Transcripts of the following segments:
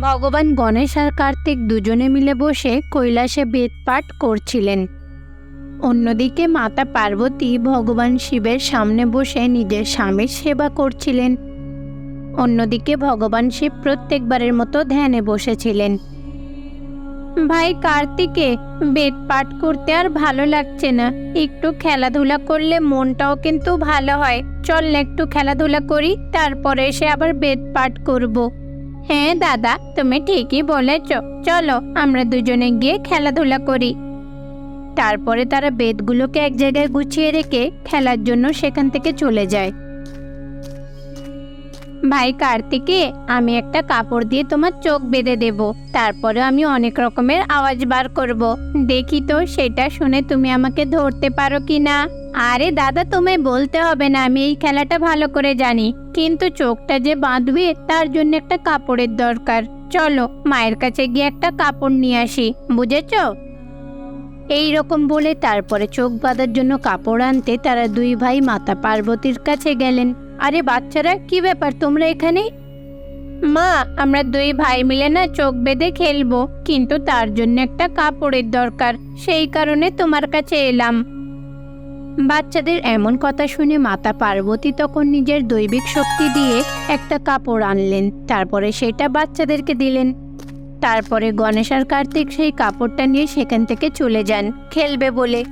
ভগবান গণেশ আর কার্তিক দুজনে মিলে বসে কৈলাসে বেদপাঠ করছিলেন। অন্যদিকে মাতা পার্বতী ভগবান শিবের সামনে বসে নিজের স্বামীর সেবা করছিলেন। অন্যদিকে ভগবান শিব প্রত্যেকবারের মতো ধ্যানে বসেছিলেন। ভাই কার্তিকে বেদ পাঠ করতে আর ভালো লাগছে না। একটু খেলাধুলা করলে মনটাও কিন্তু ভালো হয়। চল না একটু খেলাধুলা করি, তারপরে এসে আবার বেদ পাঠ করব। হ্যাঁ দাদা, তুমি ঠিকই বলেছ। চলো, আমরা দুজনে গিয়ে খেলাধুলা করি। তারপরে তারা বেদগুলোকে এক জায়গায় গুছিয়ে রেখে খেলার জন্য সেখান থেকে চলে যায়। ভাই কার্তিকে, আমি একটা কাপড় দিয়ে তোমার চোখ বেঁধে দেব। তারপরে আমি অনেক রকমের আওয়াজ বার করব। দেখি তো, সেটা শুনে তুমি আমাকে ধরতে পারো কি না আরে দাদা তুমি বলতে হবে না, আমি এই খেলাটা ভালো করে জানি। কিন্তু চোখটা যে বাঁধবে, তার জন্য একটা কাপড়ের দরকার। চলো, মায়ের কাছে গিয়ে একটা কাপড় নিয়ে আসি, বুঝেছ? এই রকম বলে তারপরে চোখ বাঁধার জন্য কাপড় আনতে তারা দুই ভাই মাতা পার্বতীর কাছে গেলেন। আরে বাচ্চারা, কি ব্যাপার তোমরা এখানে? মা, আমরা দুই ভাই মিলে না চোখ বেঁধে খেলব, কিন্তু তার জন্য একটা কাপড়ের দরকার, সেই কারণে তোমার কাছে এলাম। বাচ্চাদের এমন কথা শুনে মাতা পার্বতী তখন নিজের দৈবিক শক্তি দিয়ে একটা কাপড় আনলেন, তারপরে সেটা বাচ্চাদেরকে দিলেন। তারপরে গণেশ আর কার্তিক সেই কাপড়টা নিয়ে সেখান থেকে চলে যান। খেলবে বলে।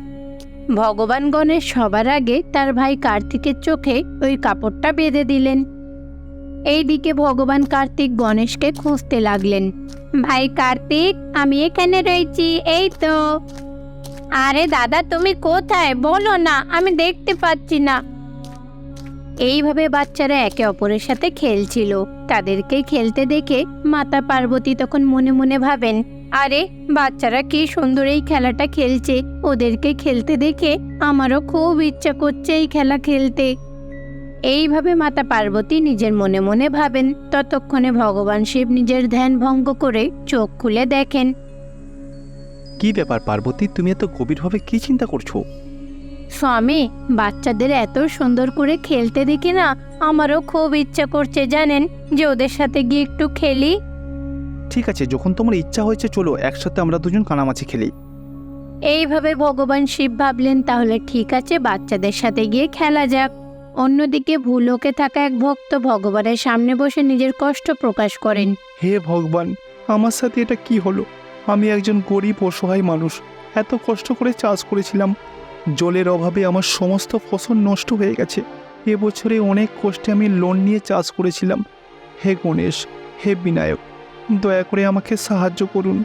ভগবান গণেশ সবার আগে তার ভাই কার্তিকের চোখে ওই কাপড়টা বেঁধে দিলেন। এই দিকে ভগবান কার্তিক গণেশকে খুঁজতে লাগলেন। ভাই কার্তিক, আমি এখানে রয়েছি, এই তো। আরে দাদা, তুমি কোথায়? বলো না, আমি দেখতে পাচ্ছি না। এইভাবে বাচ্চারা একে অপরের সাথে খেলছিল। তাদেরকে খেলতে দেখে মাতা পার্বতী তখন মনে মনে ভাবেন, আরে, বাচ্চারা কি সুন্দর এই খেলাটা খেলছে। ওদেরকে খেলতে দেখে আমারও খুব ইচ্ছা করছে এই খেলা খেলতে। এইভাবে মাতা পার্বতী নিজের মনে মনে ভাবেন। ততক্ষণে ভগবান শিব নিজের ধ্যান ভঙ্গ করে চোখ খুলে দেখেন। কি ব্যাপার পার্বতী, তুমি এত গভীরভাবে কি চিন্তা করছ? স্বামী বাচ্চাদের এত সুন্দর করে খেলতে দেখি না আমারও খুব ইচ্ছা করছে জানেন যে ওদের সাথে গিয়ে একটু খেলি। ঠিক আছে যখন তোমার ইচ্ছা হয়েছে চলো একসাথে আমরা দুজন কানামাছি খেলি। এইভাবে ভগবান শিব ভাবলেন তাহলে ঠিক আছে বাচ্চাদের সাথে গিয়ে খেলা যাক। অন্যদিকে ভুলোকে থাকা এক ভক্ত ভগবানের সামনে বসে নিজের কষ্ট প্রকাশ করেন। হে ভগবান আমার সাথে এটা কি হলো? আমি একজন গরিব অসহায় মানুষ এত কষ্ট করে চাষ করেছিলাম জলের অভাবে আমার সমস্ত ফসল নষ্ট হয়ে গেছে। এবছরে অনেক কষ্টে আমি লোন নিয়ে চাষ করেছিলাম। হে গণেশ, হে বিনায়ক, দয়া করে আমাকে সাহায্য করুন।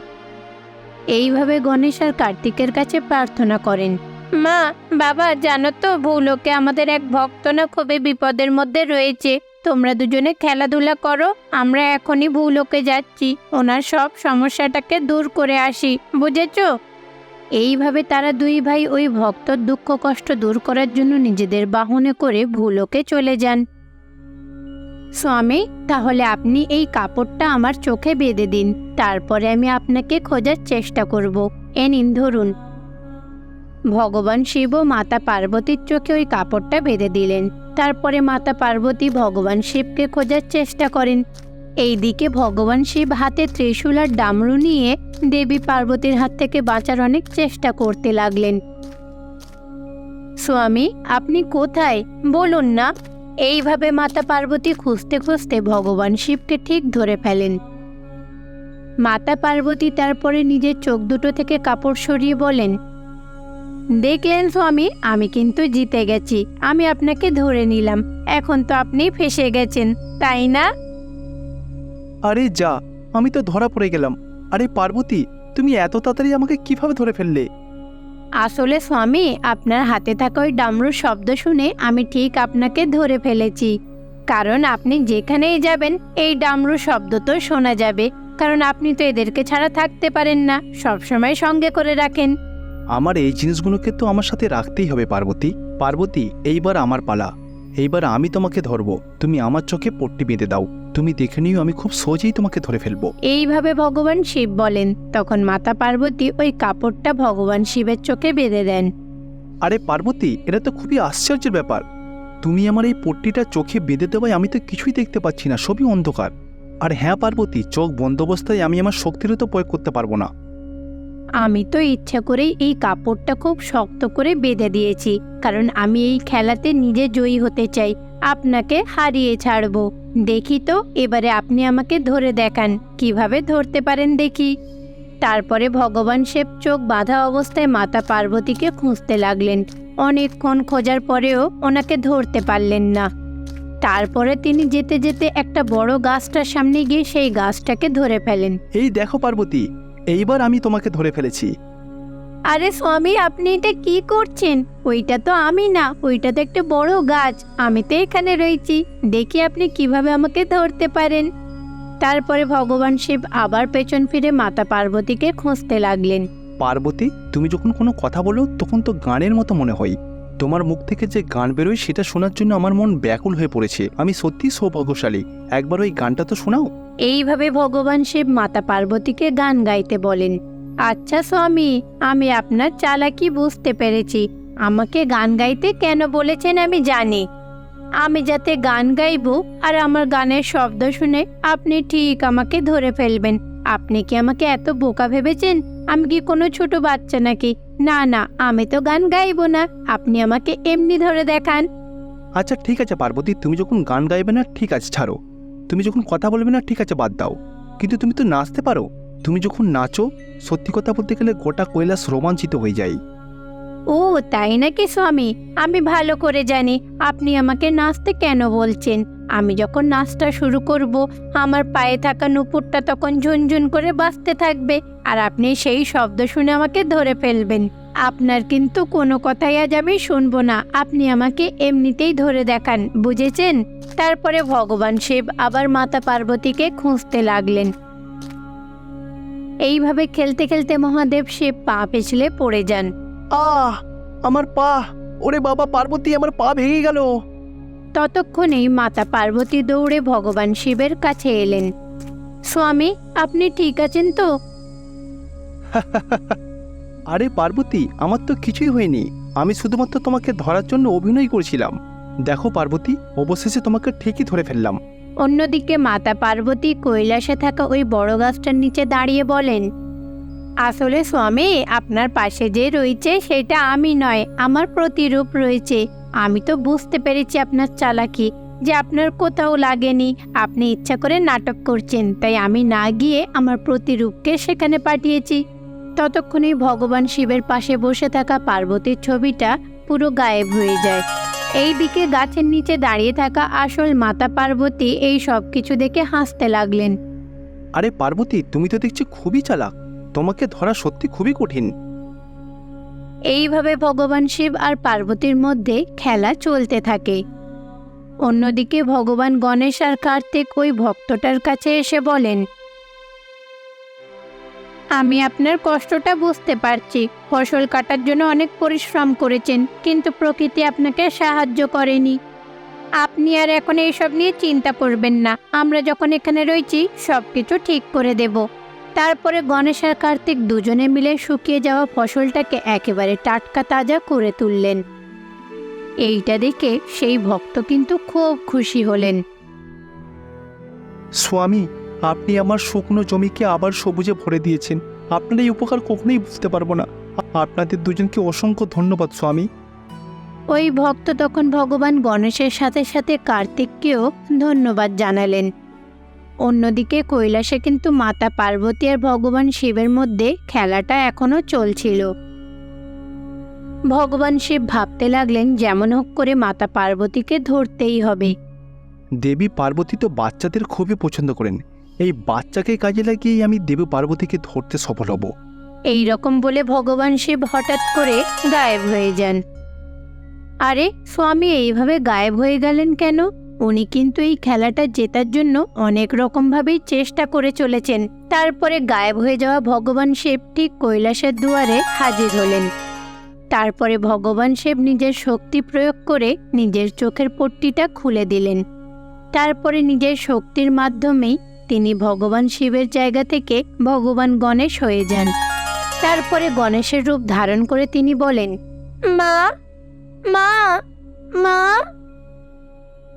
এইভাবে গণেশ আর কার্তিকের কাছে প্রার্থনা করেন। মা, বাবা, জানো তো, ভুলোকে আমাদের এক ভক্ত না খুবই বিপদের মধ্যে রয়েছে। তোমরা দুজনে খেলাধুলা করো, আমরা এখনই ভুলোকে যাচ্ছি। ওনার সব সমস্যাটাকে দূর করে আসি, বুঝেছ? এইভাবে তারা দুই ভাই ওই ভক্তর দুঃখ কষ্ট দূর করার জন্য নিজেদের বাহনে করে ভুলোকে চলে যান। স্বামী, তাহলে আপনি এই কাপড়টা আমার চোখে বেঁধে দিন, তারপরে আমি আপনাকে খোঁজার চেষ্টা করব। এ নিন ধরুন। ভগবান শিব মাতা পার্বতীর চোখে ওই কাপড়টা বেঁধে দিলেন। তারপরে মাতা পার্বতী ভগবান শিবকে খোঁজার চেষ্টা করেন। এইদিকে ভগবান শিব হাতে ত্রিশূল আর ডামরু নিয়ে দেবী পার্বতীর হাত থেকে বাঁচার অনেক চেষ্টা করতে লাগলেন। স্বামী, আপনি কোথায়? বলুন না। এইভাবে মাতা পার্বতী খুঁজতে খুঁজতে ভগবান শিবকে ঠিক ধরে ফেলেন। মাতা পার্বতী তারপরে নিজের চোখ দুটো থেকে কাপড় সরিয়ে বলেন, দেখলেন স্বামী, আমি কিন্তু জিতে গেছি। আমি আপনাকে ধরে নিলাম। এখন তো আপনি ফেসে গেছেন, তাই না? আরে যা আমি তো ধরা পড়ে গেলাম। আরে পার্বতী তুমি এত তাড়াতাড়ি আমাকে কীভাবে ধরে ফেললে? আসলে স্বামী আপনার হাতে থাকা ওই ডামরুর শব্দ শুনে আমি ঠিক আপনাকে ধরে ফেলেছি। কারণ আপনি যেখানেই যাবেন এই ডামরু শব্দ তো শোনা যাবে। কারণ আপনি তো এদেরকে ছাড়া থাকতে পারেন না সবসময় সঙ্গে করে রাখেন। আমার এই জিনিসগুলোকে তো আমার সাথে রাখতেই হবে পার্বতী। পার্বতী এইবার আমার পালা। এইবার আমি তোমাকে ধরবো। তুমি আমার চোখে পট্টি বেঁধে দাও। তুমি দেখে নিও আমি খুব সহজেই তোমাকে ধরে ফেলব। এইভাবে ভগবান শিব বলেন। তখন মাতা পার্বতী ওই কাপড়টা ভগবান শিবের চোখে বেঁধে দেন। আরে পার্বতী এটা তো খুবই আশ্চর্যের ব্যাপার। তুমি আমার এই পট্টিটা চোখে বেঁধে দেওয়ায় আমি তো কিছুই দেখতে পাচ্ছি না সবই অন্ধকার। আর হ্যাঁ পার্বতী চোখ বন্ধ অবস্থায় আমি আমার শক্তিরও তো প্রয়োগ করতে পারব না। আমি তো ইচ্ছা করেই এই কাপড়টা খুব শক্ত করে বেঁধে দিয়েছি, কারণ আমি এই খেলাতে নিজে জয়ী হতে চাই। আপনাকে হারিয়ে ছাড়বো। দেখি তো, এবারে আপনি আমাকে ধরে দেখান। কীভাবে ধরতে পারেন দেখি। তারপরে ভগবান শিব চোখ বাঁধা অবস্থায় মাতা পার্বতীকে খুঁজতে লাগলেন। অনেকক্ষণ খোঁজার পরেও ওনাকে ধরতে পারলেন না। তারপরে তিনি যেতে যেতে একটা বড় গাছটার সামনে গিয়ে সেই গাছটাকে ধরে ফেলেন। এই দেখো পার্বতী এইবার আমি তোমাকে ধরে ফেলেছি। আরে স্বামী আপনি এটা কি করছেন? ওইটা তো আমি না ওইটা তো একটা বড় গাছ। আমি তো এখানে রয়েছি। দেখি আপনি কীভাবে আমাকে ধরতে পারেন। তারপরে ভগবান শিব আবার পেছন ফিরে মাতা পার্বতীকে খুঁজতে লাগলেন। পার্বতী তুমি যখন কোনো কথা বলো তখন তো গানের মতো মনে হয়। তোমার মুখ থেকে যে গান বেরোয় সেটা শোনার জন্য আমার মন ব্যাকুল হয়ে পড়েছে। আমি সত্যি সৌভাগ্যশালী। একবার ওই গানটা তো শোনাও। এইভাবে ভগবান শিব মাতা পার্বতীকে গান গাইতে বলেন। আচ্ছা স্বামী, আমি আপনার চালাকি বুঝতে পেরেছি। আমাকে গান গাইতে কেন বলেছেন আমি জানি। আমি যাতে গান গাইবো আর আমার গানের শব্দ শুনে আপনি ঠিক আমাকে ধরে ফেলবেন। আপনি কি আমাকে এত বোকা ভেবেছেন? আমি কি কোনো ছোট বাচ্চা নাকি? না না, আমি তো গান গাইব না। আপনি আমাকে এমনি ধরে দেখান। আচ্ছা ঠিক আছে পার্বতী, তুমি যখন গান গাইবে না, ঠিক আছে, ছাড়ো। তুমি যখন কথা বলবে না, ঠিক আছে, বাদ দাও। কিন্তু তুমি তো নাচতে পারো। তুমি যখন নাচো, সত্যি কথা বলতে গেলে গোটা কৈলাস রোমাঞ্চিত হয়ে যায়। ও, তাই নাকি স্বামী? আমি ভালো করে জানি, আপনি আমাকে নাচতে কেন বলছেন? আমি যখন নাচটা শুরু করব, আমার পায়ে থাকা নুপুরটা তখন ঝুনঝুন করে বাঁচতে থাকবে, আর আপনি সেই শব্দ শুনে আমাকে ধরে ফেলবেন। আপনার কিন্তু কোনো কথাই আজ আমি শুনব না, আপনি আমাকে এমনিতেই ধরে দেখান, বুঝেছেন? তারপরে ভগবান শিব আবার মাতা পার্বতীকে খুঁজতে লাগলেন। এইভাবে খেলতে খেলতে মহাদেব শিব পা পিছলে পড়ে যান। আহ আমার পা। ওরে বাবা পার্বতী আমার পা ভেঙে গেল। ততক্ষণেই মাতা পার্বতী দৌড়ে ভগবান শিবের কাছে এলেন। স্বামী আপনি ঠিক আছেন তো? আরে পার্বতী আমার তো কিছুই হয়নি। আমি শুধুমাত্র তোমাকে ধরার জন্য অভিনয় করছিলাম। দেখো পার্বতী অবশেষে তোমাকে ঠিকই ধরে ফেললাম। অন্যদিকে মাতা পার্বতী কৈলাসে থাকা ওই বড় গাছটার নিচে দাঁড়িয়ে বলেন আসলে স্বামী, আপনার পাশে যে রয়েছে সেটা আমি নয়, আমার প্রতিরূপ রয়েছে। আমি তো বুঝতে পেরেছি আপনার চালাকি, যে আপনার কোথাও লাগেনি। আপনি ইচ্ছা করে নাটক করছেন, তাই আমি না গিয়ে আমার প্রতিরূপকে সেখানে পাঠিয়েছি। ততক্ষণে ভগবান শিবের পাশে বসে থাকা পার্বতীর ছবিটা পুরো গায়েব হয়ে যায়। এইদিকে গাছের নিচে দাঁড়িয়ে থাকা আসল মাতা পার্বতী এই সব কিছু দেখে হাসতে লাগলেন। আরে পার্বতী, তুমি তো দেখছি খুবই চালাক। তোমাকে ধরা সত্যি খুবই কঠিন। এইভাবে ভগবান শিব আর পার্বতীর মধ্যে খেলা চলতে থাকে। অন্যদিকে ভগবান গণেশ আর কার্তিক ওই ভক্তটার কাছে এসে বলেন, আমি আপনার কষ্টটা বুঝতে পারছি। ফসল কাটার জন্য অনেক পরিশ্রম করেছেন, কিন্তু প্রকৃতি আপনাকে সাহায্য করেনি। আপনি আর এখন এইসব নিয়ে চিন্তা করবেন না। আমরা যখন এখানে রয়েছি সব কিছু ঠিক করে দেব। তারপরে গণেশ আর কার্তিক দুজনে মিলে শুকিয়ে যাওয়া ফসলটাকে একেবারে টাটকা তাজা করে তুললেন। এইটা দেখে সেই ভক্ত কিন্তু খুব খুশি হলেন। স্বামী আপনি আমার শুকনো জমিকে আবার সবুজে ভরে দিয়েছেন। আপনার এই উপকার কখনোই বুঝতে পারব না। আপনাদের দুজনকে অসংখ্য ধন্যবাদ স্বামী। ওই ভক্ত তখন ভগবান গণেশের সাথে সাথে কার্তিককেও ধন্যবাদ জানালেন। অন্যদিকে কৈলাসে কিন্তু মাতা পার্বতী আর ভগবান শিবের মধ্যে খেলাটা এখনও চলছিল। ভগবান শিব ভাবতে লাগলেন যেমন হোক করে মাতা পার্বতীকে ধরতেই হবে। দেবী পার্বতী তো বাচ্চাদের খুবই পছন্দ করেন। এই বাচ্চাকে কাজে লাগিয়েই আমি দেবী পার্বতীকে ধরতে সফল হব। এই রকম বলে ভগবান শিব হঠাৎ করে গায়েব হয়ে যান। আরে স্বামী এইভাবে গায়েব হয়ে গেলেন কেন? উনি কিন্তু এই খেলাটা জেতার জন্য অনেক রকমভাবেই চেষ্টা করে চলেছেন। তারপরে গায়েব হয়ে যাওয়া ভগবান শিব ঠিক কৈলাসের দুয়ারে হাজির হলেন। তারপরে ভগবান শিব নিজের শক্তি প্রয়োগ করে নিজের চোখের পট্টিটা খুলে দিলেন। তারপরে নিজের শক্তির মাধ্যমেই তিনি ভগবান শিবের জায়গা থেকে ভগবান গণেশ হয়ে যান। তারপরে গণেশের রূপ ধারণ করে তিনি বলেন, মা মা মা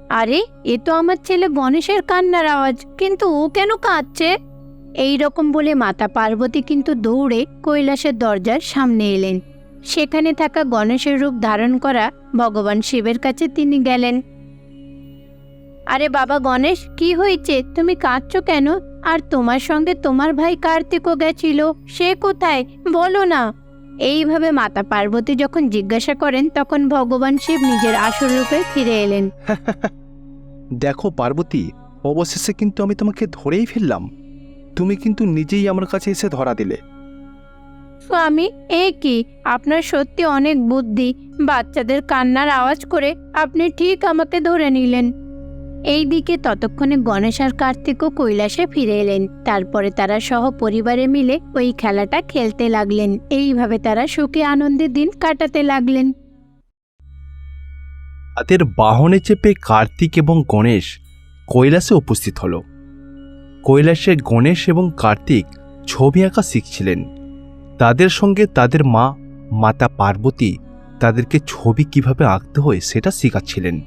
আরে, এ তো আমার ছেলে গণেশের কান্নার আওয়াজ, কিন্তু ও কেন কাঁদছে? এই রকম বলে মাতা পার্বতী কিন্তু দৌড়ে কৈলাসের দরজার সামনে এলেন। সেখানে থাকা গণেশের রূপ ধারণ করা ভগবান শিবের কাছে তিনি গেলেন। আরে বাবা গণেশ, কি হয়েছে? তুমি কাঁদছো কেন? আর তোমার সঙ্গে তোমার ভাই কার্তিকও গেছিল, সে কোথায়? বলো না। এইভাবে মাতা পার্বতী যখন জিজ্ঞাসা করেন, তখন ভগবান শিব নিজের আসল রূপে ফিরে এলেন। দেখো পার্বতী, অবশেষে কিন্তু আমি তোমাকে ধরেই ফেললাম। তুমি কিন্তু নিজেই আমার কাছে এসে ধরা দিলে। স্বামী, এ কি? আপনার সত্যি অনেক বুদ্ধি। বাচ্চাদের কান্নার আওয়াজ করে আপনি ঠিক আমাকে ধরে নিলেন। এই দিকে ততক্ষণে গণেশ আর কার্তিকও কৈলাসে ফিরে এলেন। তারপরে তারা সহ পরিবারে মিলে ওই খেলাটা খেলতে লাগলেন। এইভাবে তারা সুখে আনন্দে দিন কাটাতে লাগলেন। তাদের বাহনে চেপে কার্তিক এবং গণেশ কৈলাসে উপস্থিত হল। কৈলাসে গণেশ এবং কার্তিক ছবি আঁকা শিখছিলেন। তাদের সঙ্গে তাদের মা, মাতা পার্বতী তাদেরকে ছবি কীভাবে আঁকতে হয় সেটা শেখাচ্ছিলেন।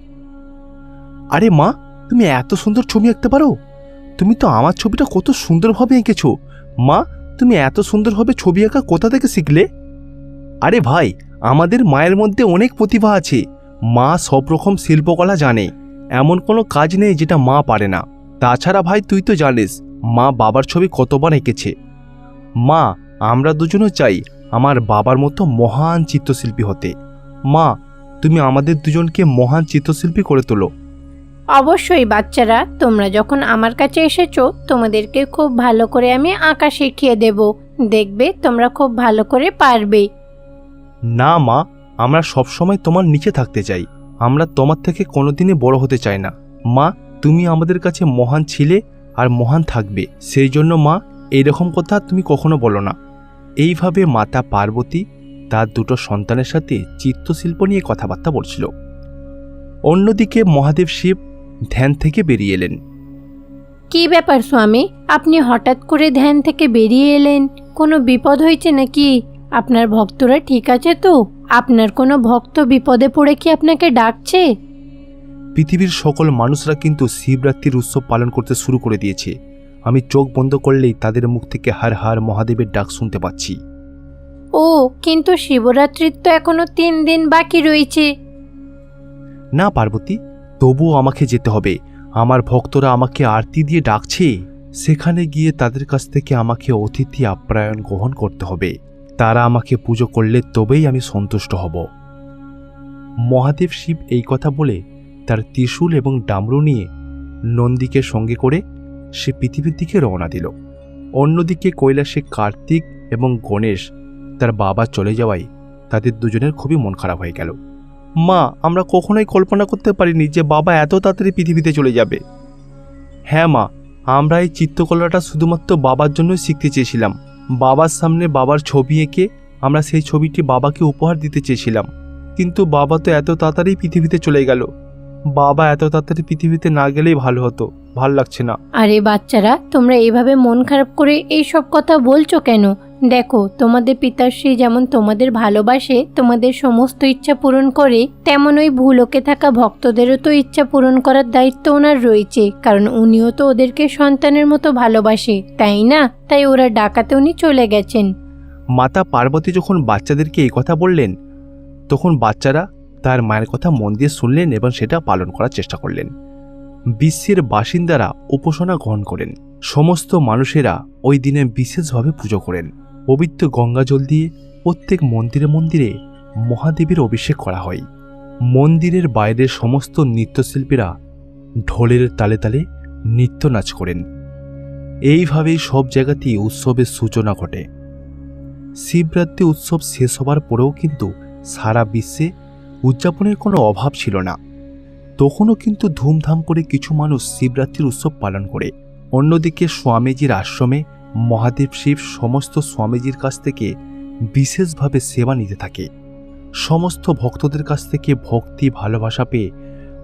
আরে মা, তুমি এত সুন্দর ছবি আঁকতে পারো? তুমি তো আমার ছবিটা কত সুন্দরভাবে এঁকেছো। মা, তুমি এত সুন্দরভাবে ছবি আঁকা কোথা থেকে শিখলে? আরে ভাই, আমাদের মায়ের মধ্যে অনেক প্রতিভা আছে। মা সব রকম শিল্পকলা জানে। এমন কোনো কাজ নেই যেটা মা পারে না। তাছাড়া ভাই তুই তো জানিস মা বাবার ছবি কতবার এঁকেছে। মা আমরা দুজনও চাই আমার বাবার মতো মহান চিত্রশিল্পী হতে। মা তুমি আমাদের দুজনকে মহান চিত্রশিল্পী করে তোলো। অবশ্যই বাচ্চারা তোমরা যখন আমার কাছে এসেছ তোমাদেরকে খুব ভালো করে আমি আঁকা শিখিয়ে দেব। দেখবে তোমরা খুব ভালো করে পারবে। না মা আমরা সবসময় তোমার নিচে থাকতে চাই। আমরা তোমার থেকে কোনোদিনই বড় হতে চাই না। মা, তুমি আমাদের কাছে মহান ছিলে আর মহান থাকবে। সেই জন্য মা, এইরকম কথা তুমি কখনো বলো না। এইভাবে মাতা পার্বতী তার দুটো সন্তানের সাথে চিত্রশিল্প নিয়ে কথাবার্তা বলছিল। অন্যদিকে মহাদেব শিব ধ্যান থেকে বেরিয়ে এলেন। কি ব্যাপার স্বামী? আপনি হঠাৎ করে ধ্যান থেকে বেরিয়ে এলেন? কোনো বিপদ হয়েছে নাকি? আপনার ভক্তরা ঠিক আছে তো? আপনার কোনো ভক্ত বিপদে পড়ে কি আপনাকে ডাকছে? পৃথিবীর সকল মানুষরা কিন্তু শিবরাত্রির উৎসব পালন করতে শুরু করে দিয়েছে। আমি চোখ বন্ধ করলেই তাদের মুখ থেকে হার হার মহাদেবের ডাক শুনতে পাচ্ছি। ও কিন্তু শিবরাত্রির তো এখনও তিন দিন বাকি রয়েছে। না পার্বতী তবুও আমাকে যেতে হবে। আমার ভক্তরা আমাকে আরতি দিয়ে ডাকছে। সেখানে গিয়ে তাদের কাছ থেকে আমাকে অতিথি আপ্যায়ন গ্রহণ করতে হবে। তারা আমাকে পুজো করলে তবেই আমি সন্তুষ্ট হব। মহাদেব শিব এই কথা বলে তার ত্রিশূল এবং ডামরু নিয়ে নন্দীকে সঙ্গে করে সে পৃথিবীর দিকে রওনা দিল। অন্যদিকে কৈলাসে কার্তিক এবং গণেশ তার বাবা চলে যাওয়ায় তাদের দুজনের খুবই মন খারাপ হয়ে গেল। মা, আমরা কখনোই কল্পনা করতে পারিনি যে বাবা এত তাড়াতাড়ি পৃথিবীতে চলে যাবে। হ্যাঁ মা, আমরা এই চিত্রকলাটা শুধুমাত্র বাবার জন্যই শিখতে চেয়েছিলাম। বাবার সামনে বাবার ছবি এঁকে আমরা সেই ছবিটি বাবাকে উপহার দিতে চেয়েছিলাম। কিন্তু বাবা তো এত তাড়াতাড়ি পৃথিবীতে চলে গেল। বাবা এত তাড়াতাড়ি পৃথিবীতে না গেলেই ভালো হতো, ভালো লাগছে না। আরে বাচ্চারা, তোমরা এইভাবে মন খারাপ করে এই সব কথা বলছো কেন? দেখো, তোমাদের পিতাশ্রী যেমন তোমাদের ভালোবাসে, তোমাদের সমস্ত ইচ্ছা পূরণ করে, তেমন ওই ভুলোকে থাকা ভক্তদেরও তো ইচ্ছা পূরণ করার দায়িত্ব ওনার রয়েছে, কারণ উনিও তো ওদেরকে সন্তানের মতো ভালোবাসে, তাই না? তাই ওরা ডাকাতে উনি চলে গেছেন। মাতা পার্বতী যখন বাচ্চাদেরকে এই কথা বললেন, তখন বাচ্চারা তার মায়ের কথা মন দিয়ে শুনলেন এবং সেটা পালন করার চেষ্টা করলেন। বিশ্বের বাসিন্দারা উপাসনা গ্রহণ করেন। সমস্ত মানুষেরা ওই দিনে বিশেষভাবে পুজো করেন। পবিত্র গঙ্গা জল দিয়ে প্রত্যেক মন্দিরে মন্দিরে মহাদেবের অভিষেক করা হয়। মন্দিরের বাইরের সমস্ত নৃত্যশিল্পীরা ঢোলের তালে তালে নৃত্য নাচ করেন। এইভাবেই সব জায়গাতেই উৎসবের সূচনা ঘটে। শিবরাত্রি উৎসব শেষ হবার পরেও কিন্তু সারা বিশ্বে উদযাপনের কোনো অভাব ছিল না। তখনও কিন্তু ধুমধাম করে কিছু মানুষ শিবরাত্রির উৎসব পালন করে। অন্যদিকে স্বামীজির আশ্রমে মহাদেব শিব সমস্ত স্বামীজির কাছ থেকে বিশেষভাবে সেবা নিতে থাকে। সমস্ত ভক্তদের কাছ থেকে ভক্তি, ভালোবাসা পেয়ে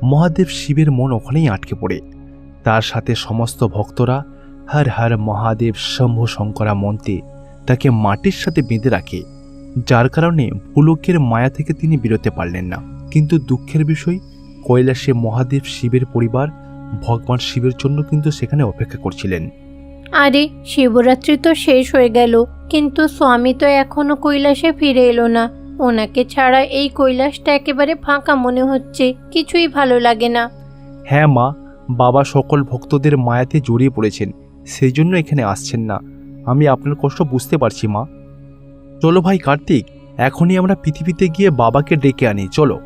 মহাদেব শিবের মন ওখানেই আটকে পড়ে। তার সাথে সমস্ত ভক্তরা হর হর মহাদেব শম্ভু শঙ্করা মন্ত্রে তাকে মাটির সাথে বেঁধে রাখে। যার কারণে পুলকের মায়া থেকে তিনি বেরোতে পারলেন না। কিন্তু দুঃখের বিষয়, কৈলাসে মহাদেব শিবের পরিবার ভগবান শিবের জন্য কিন্তু সেখানে অপেক্ষা করছিলেন। আরে, শিবরাত্রি তো শেষ হয়ে গেল, কিন্তু স্বামী তো এখনও কৈলাসে ফিরে এলো না। ওনাকে ছাড়া এই কৈলাসটা একেবারে ফাঁকা মনে হচ্ছে, কিছুই ভালো লাগে না। হ্যাঁ মা, বাবা সকল ভক্তদের মায়াতে জড়িয়ে পড়েছেন, সেই জন্য এখানে আসছেন না। আমি আপনার কষ্ট বুঝতে পারছি মা। চলো ভাই কার্তিক, এখনই আমরা পৃথিবীতে গিয়ে বাবাকে ডেকে আনি, চলো।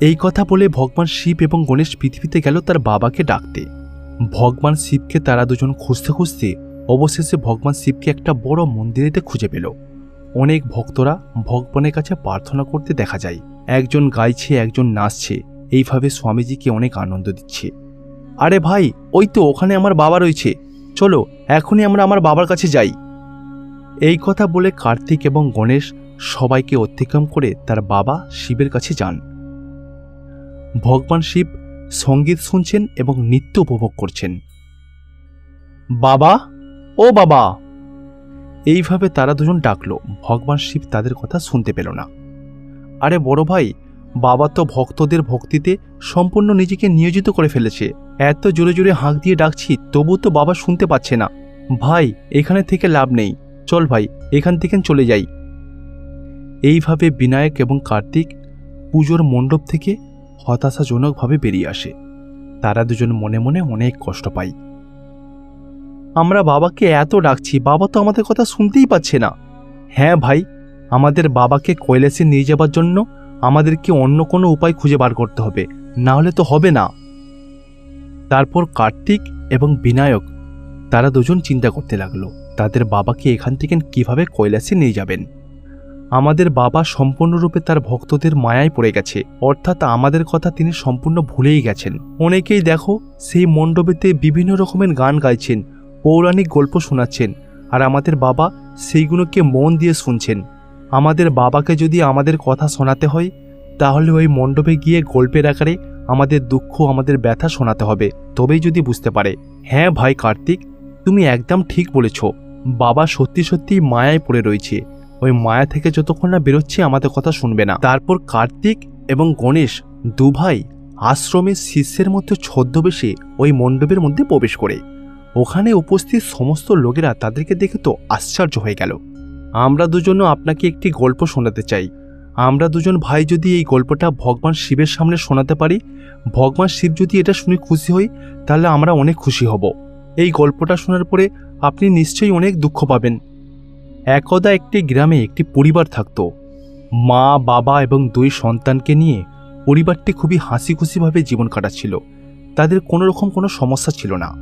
এই কথা বলে ভগবান শিব এবং গণেশ পৃথিবীতে গেল তার বাবাকে ডাকতে। ভগবান শিবকে তারা দুজন খুঁজতে খুঁজতে অবশেষে ভগবান শিবকে একটা বড় মন্দিরেতে খুঁজে পেল। অনেক ভক্তরা ভগবানের কাছে প্রার্থনা করতে দেখা যায়। একজন গাইছে, একজন নাচছে। এইভাবে স্বামীজিকে অনেক আনন্দ দিচ্ছে। আরে ভাই, ওই তো ওখানে আমার বাবা রয়েছে। চলো, এখনই আমরা আমার বাবার কাছে যাই। এই কথা বলে কার্তিক এবং গণেশ সবাইকে অতিক্রম করে তার বাবা শিবের কাছে যান। ভগবান শিব সংগীত শুনছেন এবং নৃত্য উপভোগ করছেন। বাবা, ও বাবা! এইভাবে তারা দুজন ডাকলো। ভগবান শিব তাদের কথা শুনতে পেল না। আরে বড় ভাই, বাবা তো ভক্তদের ভক্তিতে সম্পূর্ণ নিজেকে নিয়োজিত করে ফেলেছে। এত জোরে জোরে হাঁক দিয়ে ডাকছি তবু তো বাবা শুনতে পাচ্ছে না। ভাই, এখানে থেকে লাভ নেই। চল ভাই, এখান থেকে চলে যাই। এইভাবে বিনায়ক এবং কার্তিক পুজোর মণ্ডপ থেকে হতাশাজনকভাবে বেরিয়ে আসে। তারা দুজন মনে মনে অনেক কষ্ট পায়। আমরা বাবাকে এত ডাকছি, বাবা তো আমাদের কথা শুনতেই পাচ্ছে না। হ্যাঁ ভাই, আমাদের বাবাকে কৈলাসে নিয়ে যাবার জন্য আমাদেরকে অন্য কোনো উপায় খুঁজে বার করতে হবে, না হলে তো হবে না। তারপর কার্তিক এবং বিনায়ক, তারা দুজন চিন্তা করতে লাগল, তাদের বাবাকে এখান থেকে কীভাবে কৈলাসে নিয়ে যাবেন? আমাদের বাবা সম্পূর্ণরূপে তার ভক্তদের মায়ায় পড়ে গেছে। অর্থাৎ আমাদের কথা তিনি সম্পূর্ণ ভুলেই গেছেন। অনেকেই দেখো, সেই মণ্ডপেতে বিভিন্ন রকমের গান গাইছেন, পৌরাণিক গল্প শোনাচ্ছেন, আর আমাদের বাবা সেইগুলোকে মন দিয়ে শুনছেন। আমাদের বাবাকে যদি আমাদের কথা শোনাতে হয়, তাহলে ওই মণ্ডপে গিয়ে গল্পের আকারে আমাদের দুঃখ, আমাদের ব্যথা শোনাতে হবে। তবেই যদি বুঝতে পারে হ্যাঁ ভাই কার্তিক, তুমি একদম ঠিক বলেছ। বাবা সত্যি সত্যি মায়ায় পড়ে রয়েছে। ওই মায়া থেকে যতক্ষণ না বেরোচ্ছি, আমাদের কথা শুনবে না। তারপর কার্তিক এবং গণেশ দুভাই আশ্রমের শিষ্যের মধ্যে ছদ্মবেশে ওই মণ্ডপের মধ্যে প্রবেশ করে। ওখানে উপস্থিত সমস্ত লোকেরা তাদেরকে দেখে তো আশ্চর্য হয়ে গেল। আমরা দুজনও আপনাকে একটি গল্প শোনাতে চাই। আমরা দুজন ভাই যদি এই গল্পটা ভগবান শিবের সামনে শোনাতে পারি, ভগবান শিব যদি এটা শুনে খুশি হই, তাহলে আমরা অনেক খুশি হব। এই গল্পটা শোনার পরে আপনি নিশ্চয়ই অনেক দুঃখ পাবেন। একদা একটি গ্রামে একটি পরিবার থাকত। মা, বাবা এবং দুই সন্তানকে নিয়ে পরিবারটি খুবই হাসি খুশিভাবে জীবন কাটাচ্ছিল। তাদের কোনো রকম কোনো সমস্যা ছিল না।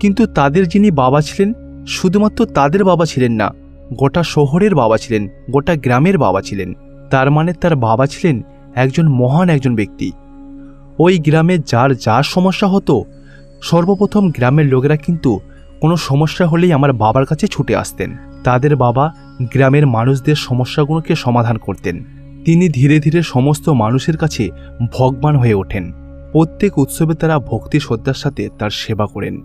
কিন্তু তাদের যিনি বাবা ছিলেন, শুধুমাত্র তাদের বাবা ছিলেন না, গোটা শহরের বাবা ছিলেন, গোটা গ্রামের বাবা ছিলেন। তার মানে তার বাবা ছিলেন একজন মহান একজন ব্যক্তি। ওই গ্রামে যার যার সমস্যা হতো, সর্বপ্রথম গ্রামের লোকেরা কিন্তু কোনো সমস্যা হলেই আমার বাবার কাছে ছুটে আসতেন। তাদের বাবা গ্রামের মানুষদের সমস্যাগুলোকে সমাধান করতেন। তিনি ধীরে ধীরে সমস্ত মানুষের কাছে ভগবান হয়ে ওঠেন। প্রত্যেক উৎসবে তারা ভক্তি শ্রদ্ধার সাথে তার সেবা করেন।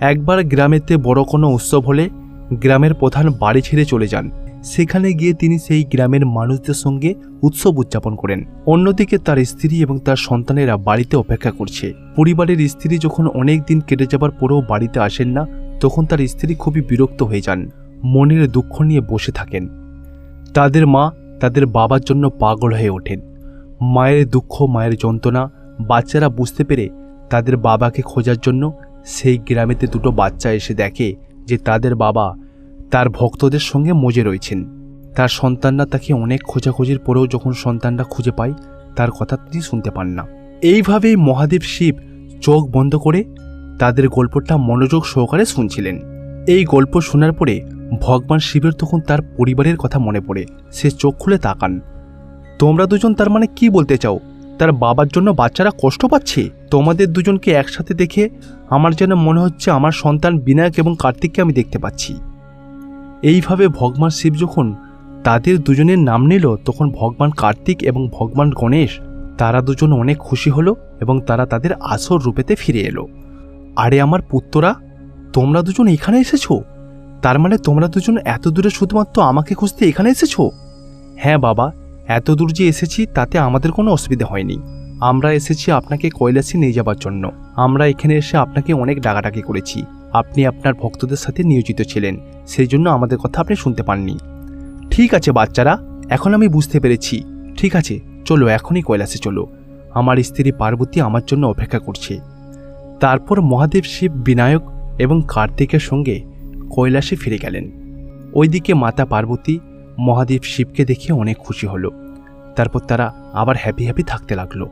একবার গ্রামেতে বড় কোনো উৎসব হলে গ্রামের প্রধান বাড়ি ছেড়ে চলে যান। সেখানে গিয়ে তিনি সেই গ্রামের মানুষদের সঙ্গে উৎসব উদযাপন করেন। অন্যদিকে তার স্ত্রী এবং তার সন্তানেরা বাড়িতে অপেক্ষা করছে। পরিবারের স্ত্রী যখন অনেক দিন কেটে যাবার পরেও বাড়িতে আসেন না, তখন তার স্ত্রী খুবই বিরক্ত হয়ে যান, মনের দুঃখ নিয়ে বসে থাকেন। তাদের মা তাদের বাবার জন্য পাগল হয়ে ওঠেন। মায়ের দুঃখ, মায়ের যন্ত্রণা বাচ্চারা বুঝতে পেরে তাদের বাবাকে খোঁজার জন্য সেই গ্রামেতে দুটো বাচ্চা এসে দেখে যে তাদের বাবা তার ভক্তদের সঙ্গে মজে রয়েছেন। তার সন্তানরা তাকে অনেক খোঁজাখুঁজির পরেও যখন সন্তানরা খুঁজে পায়, তার কথা তিনি শুনতে পান না। এইভাবেই মহাদেব শিব চোখ বন্ধ করে তাদের গল্পটা মনোযোগ সহকারে শুনছিলেন। এই গল্প শোনার পরে ভগবান শিবের তখন তার পরিবারের কথা মনে পড়ে। সে চোখ খুলে তাকান। তোমরা দুজন তার মানে কি বলতে চাও? তার বাবার জন্য বাচ্চারা কষ্ট পাচ্ছে? তোমাদের দুজনকে একসাথে দেখে আমার যেন মনে হচ্ছে আমার সন্তান বিনায়ক এবং কার্তিককে আমি দেখতে পাচ্ছি। এইভাবে ভগবান শিব যখন তাদের দুজনের নাম নিল, তখন ভগবান কার্তিক এবং ভগবান গণেশ, তারা দুজন অনেক খুশি হলো এবং তারা তাদের আসল রূপেতে ফিরে এলো। আরে আমার পুত্ররা তোমরা দুজন এখানে এসেছ? তার মানে তোমরা দুজন এত দূরে শুধুমাত্র আমাকে খুঁজতে এখানে এসেছ? হ্যাঁ বাবা, এত দূর যে এসেছি তাতে আমাদের কোনো অসুবিধা হয়নি। আমরা এসেছি আপনাকে কৈলাসে নিয়ে যাবার জন্য। আমরা এখানে এসে আপনাকে অনেক ডাকাডাকি করেছি। আপনি আপনার ভক্তদের সাথে নিয়োজিত ছিলেন। সেই জন্য আমাদের কথা আপনি শুনতে পাননি। ঠিক আছে বাচ্চারা, এখন আমি বুঝতে পেরেছি। ঠিক আছে, চলো এখনই কৈলাসে চলো। আমার স্ত্রী পার্বতী আমার জন্য অপেক্ষা করছে। তারপর মহাদেব শিব, বিনায়ক এবং কার্তিকের সঙ্গে কৈলাসে ফিরে গেলেন। ওইদিকে মাতা পার্বতী মহাদেব শিবকে দেখে অনেক খুশি হলো। তারপর তারা আবার হ্যাপি হ্যাপি থাকতে লাগল।